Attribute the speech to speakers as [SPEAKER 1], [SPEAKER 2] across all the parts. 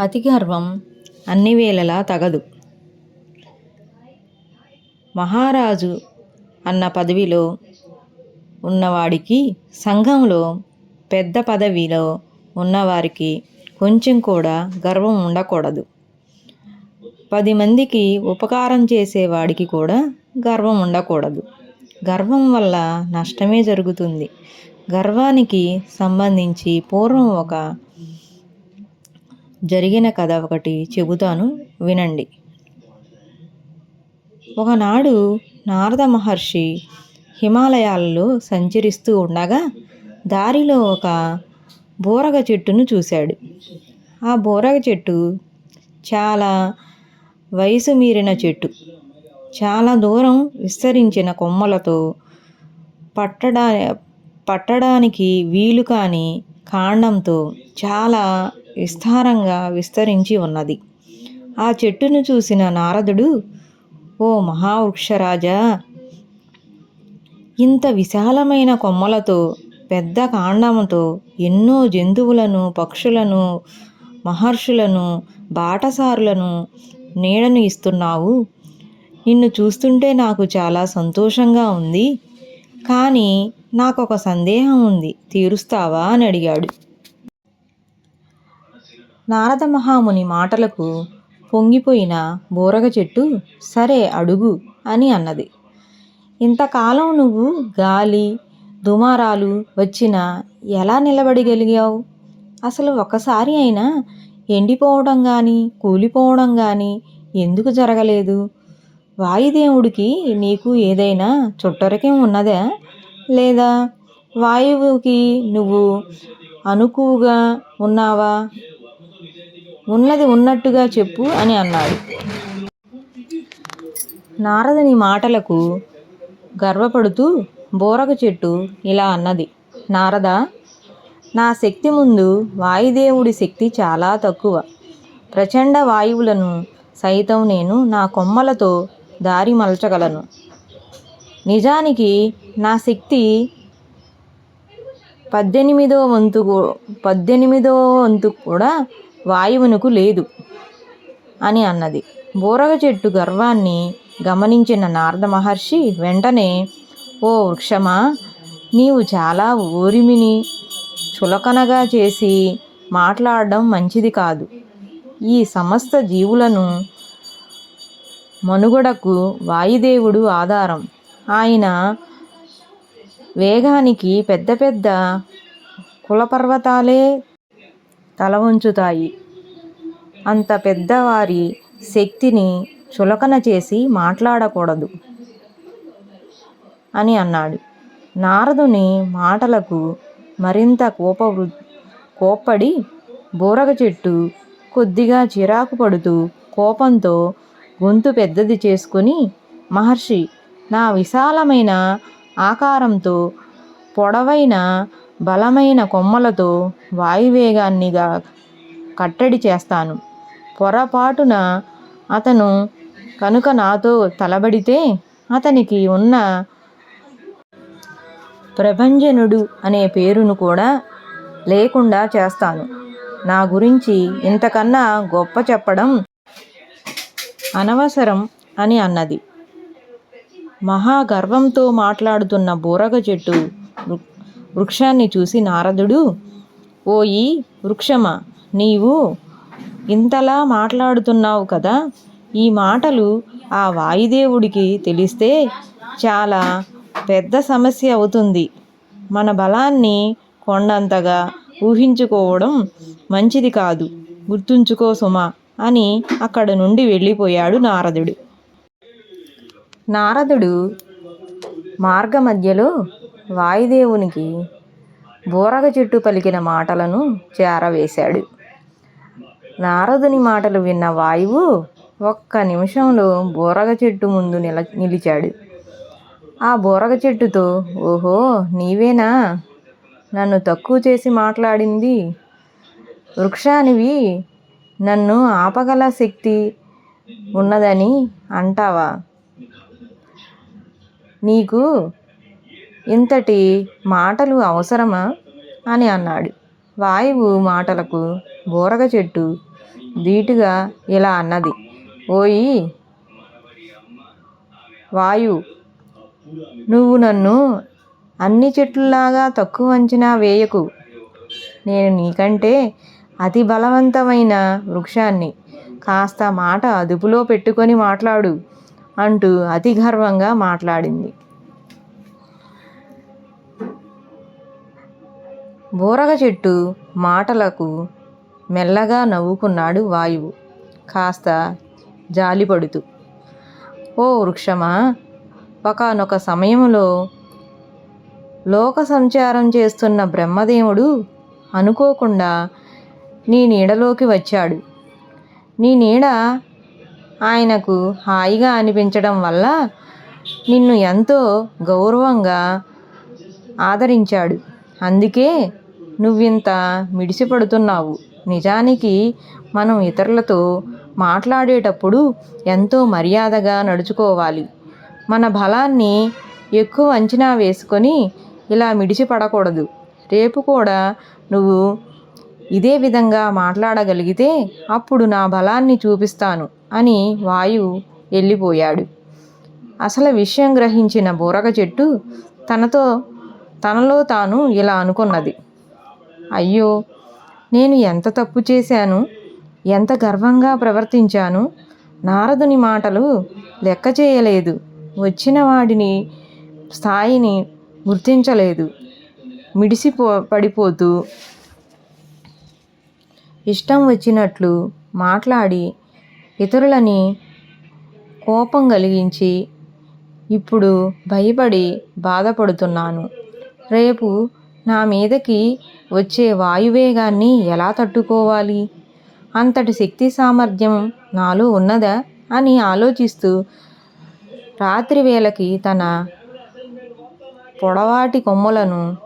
[SPEAKER 1] అతి గర్వం అన్ని వేళలా తగదు. మహారాజు అన్న పదవిలో ఉన్నవాడికి సంఘంలో పెద్ద పదవిలో ఉన్నవారికి కొంచెం కూడా గర్వం ఉండకూడదు. పది మందికి ఉపకారం చేసేవాడికి కూడా గర్వం ఉండకూడదు. గర్వం వల్ల నష్టమే జరుగుతుంది. గర్వానికి సంబంధించి పూర్వం ఒక జరిగిన కథ ఒకటి చెబుతాను వినండి. ఒకనాడు నారద మహర్షి హిమాలయాలలో సంచరిస్తూ ఉండగా దారిలో ఒక బూరగ చెట్టును చూశాడు. ఆ బూరగ చెట్టు చాలా వయసు మీరిన చెట్టు. చాలా దూరం విస్తరించిన కొమ్మలతో పట్టడా పట్టడానికి వీలు కాని కాండంతో చాలా విస్తారంగా విస్తరించి ఉన్నది. ఆ చెట్టును చూసిన నారదుడు ఓ మహావృక్షరాజా! ఇంత విశాలమైన కొమ్మలతో పెద్ద కాండముతో ఎన్నో జంతువులను పక్షులను మహర్షులను బాటసారులను నీడను ఇస్తున్నావు. నిన్ను చూస్తుంటే నాకు చాలా సంతోషంగా ఉంది. కానీ నాకు ఒక సందేహం ఉంది. తీరుస్తావా? అని అడిగాడు. నారద మహాముని మాటలకు పొంగిపోయిన బూరగ చెట్టు సరే అడుగు అని అన్నది. ఇంతకాలం నువ్వు గాలి దుమారాలు వచ్చినా ఎలా నిలబడగలిగావు? అసలు ఒకసారి అయినా ఎండిపోవడం కానీ కూలిపోవడం కానీ ఎందుకు జరగలేదు? వాయుదేవుడికి నీకు ఏదైనా చుట్టరికం ఉన్నదా? లేదా వాయువుకి నువ్వు అనుకువగా ఉన్నావా? ఉన్నది ఉన్నట్టుగా చెప్పు అని అన్నాడు. నారదుని మాటలకు గర్వపడుతూ బోరక చెట్టు ఇలా అన్నది. నారద నా శక్తి ముందు వాయుదేవుడి శక్తి చాలా తక్కువ. ప్రచండ వాయువులను సైతం నేను నా కొమ్మలతో దారి మలచగలను. నిజానికి నా శక్తి పద్దెనిమిదో వంతు పద్దెనిమిదో వంతు కూడా వాయువునకు లేదు అని అన్నది. బూరగ చెట్టు గర్వాన్ని గమనించిన నారద మహర్షి వెంటనే ఓ వృక్షమా నీవు చాలా ఊరిమిని చులకనగా చేసి మాట్లాడడం మంచిది కాదు. ఈ సమస్త జీవులను మనుగడకు వాయుదేవుడు ఆధారం. ఆయన వేగానికి పెద్ద పెద్ద కులపర్వతాలే తల వంచుతాయి. అంత పెద్దవారి శక్తిని చులకన చేసి మాట్లాడకూడదు అని అన్నాడు. నారదుని మాటలకు మరింత కోప కోప్పడి బూరగ చెట్టు కొద్దిగా చిరాకు పడుతూ కోపంతో గొంతు పెద్దది చేసుకుని మహర్షి నా విశాలమైన ఆకారంతో పొడవైన బలమైన కొమ్మలతో వాయువేగాన్నిగా కట్టడి చేస్తాను. పొరపాటున అతను కనుక నాతో తలబడితే అతనికి ఉన్న ప్రభంజనుడు అనే పేరును కూడా లేకుండా చేస్తాను. నా గురించి ఇంతకన్నా గొప్ప చెప్పడం అనవసరం అని అన్నది. మహాగర్వంతో మాట్లాడుతున్న బూరగ చెట్టు వృక్షాన్ని చూసి నారదుడు ఓయి వృక్షమా నీవు ఇంతలా మాట్లాడుతున్నావు కదా? ఈ మాటలు ఆ వాయుదేవుడికి తెలిస్తే చాలా పెద్ద సమస్య అవుతుంది. మన బలాన్ని కొండంతగా ఊహించుకోవడం మంచిది కాదు. గుర్తుంచుకో సుమా అని అక్కడ నుండి వెళ్ళిపోయాడు నారదుడు. నారదుడు మార్గ మధ్యలో వాయుదేవునికి బూరగ చెట్టు పలికిన మాటలను చేరవేశాడు. నారదుని మాటలు విన్న వాయువు ఒక్క నిమిషంలో బూరగ చెట్టు ముందు నిల నిలిచాడు. ఆ బూరగ చెట్టుతో ఓహో నీవేనా? నన్ను తక్కువ చేసి మాట్లాడింది. వృక్షానివి నన్ను ఆపగల శక్తి ఉన్నదని అంటావా? నీకు ఇంతటి మాటలు అవసరమా? అని అన్నాడు. వాయువు మాటలకు బూరగ చెట్టు ధీటుగా ఇలా అన్నది. ఓయి! వాయు! నువ్వు నన్ను అన్ని చెట్లలాగా తక్కువ అంచనా వేయకు. నేను నీకంటే అతి బలవంతమైన వృక్షాన్ని కాస్త మాట అదుపులో పెట్టుకొని మాట్లాడు అంటూ అతి గర్వంగా మాట్లాడింది. బూరగ చెట్టు మాటలకు మెల్లగా నవ్వుకున్నాడు వాయువు. కాస్త జాలిపడుతూ ఓ వృక్షమా ఒకనొక సమయంలో లోక సంచారం చేస్తున్న బ్రహ్మదేవుడు అనుకోకుండా నీ నీడలోకి వచ్చాడు. నీ నీడ ఆయనకు హాయిగా అనిపించడం వల్ల నిన్ను ఎంతో గౌరవంగా ఆదరించాడు. అందుకే నువ్వింత మిడిసిపడుతున్నావు. నిజానికి మనం ఇతరులతో మాట్లాడేటప్పుడు ఎంతో మర్యాదగా నడుచుకోవాలి. మన బలాన్ని ఎక్కువ అంచనా వేసుకొని ఇలా మిడిసిపడకూడదు. రేపు కూడా నువ్వు ఇదే విధంగా మాట్లాడగలిగితే అప్పుడు నా బలాన్ని చూపిస్తాను అని వాయువు వెళ్ళిపోయాడు అసలు విషయం గ్రహించిన బూరగ చెట్టు తనతో తనలో తాను ఇలా అనుకున్నది. అయ్యో నేను ఎంత తప్పు చేశాను? ఎంత గర్వంగా ప్రవర్తించాను? నారదుని మాటలు లెక్క చేయలేదు. వచ్చిన వాడిని స్థాయిని గుర్తించలేదు. మిడిసిపో పడిపోతూ ఇష్టం వచ్చినట్లు మాట్లాడి ఇతరులని కోపం కలిగించి ఇప్పుడు భయపడి బాధపడుతున్నాను. రేపు నా మీదకి వచ్చే వాయువేగాన్ని ఎలా తట్టుకోవాలి? అంతటి శక్తి సామర్థ్యం నాలో ఉన్నదా? అని ఆలోచిస్తూ రాత్రి వేళకి తన పొడవాటి కొమ్మలను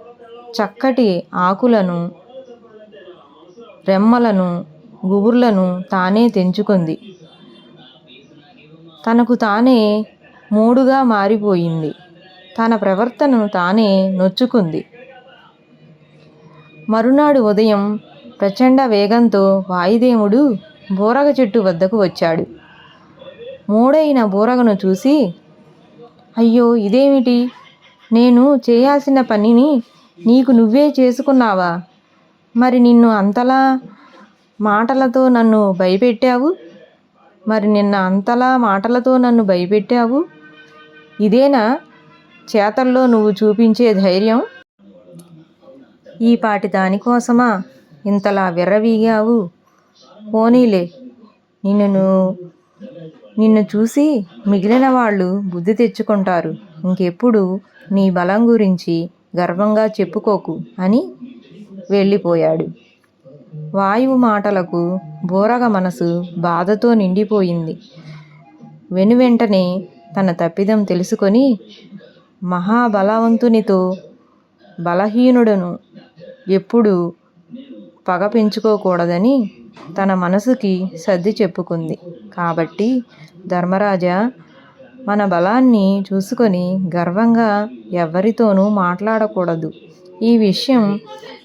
[SPEAKER 1] చక్కటి ఆకులను రెమ్మలను గుబుర్లను తానే తెంచుకుంది. తనకు తానే మూడుగా మారిపోయింది. తన ప్రవర్తనను తానే నొచ్చుకుంది. మరునాడు ఉదయం ప్రచండ వేగంతో వాయుదేవుడు బూరగ చెట్టు వద్దకు వచ్చాడు. మూడైన బూరగను చూసి అయ్యో ఇదేమిటి? నేను చేయాల్సిన పనిని నీకు నువ్వే చేసుకున్నావా? మరి నిన్ను అంతలా మాటలతో నన్ను భయపెట్టావు? మరి నిన్న అంతలా మాటలతో నన్ను భయపెట్టావు? ఇదేనా? చేతల్లో నువ్వు చూపించే ధైర్యం? ఈ పాటి దానికోసమా ఇంతలా విర్రవీగావు? పోనీలే నిన్ను నిన్ను చూసి మిగిలిన వాళ్ళు బుద్ధి తెచ్చుకుంటారు. ఇంకెప్పుడు నీ బలం గురించి గర్వంగా చెప్పుకోకు అని వెళ్ళిపోయాడు. వాయువు మాటలకు బోరగ మనసు బాధతో నిండిపోయింది. వెనువెంటనే తన తప్పిదం తెలుసుకొని మహాబలవంతునితో బలహీనుడను ఎప్పుడూ పగ పెంచుకోకూడదని తన మనసుకి సర్ది చెప్పుకుంది. కాబట్టి ధర్మరాజా మన బలాన్ని చూసుకొని గర్వంగా ఎవరితోనూ మాట్లాడకూడదు. ఈ విషయం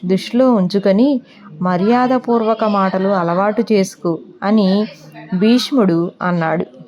[SPEAKER 1] దృష్టిలో ఉంచుకొని మర్యాదపూర్వక మాటలు అలవాటు చేసుకో అని భీష్ముడు అన్నాడు.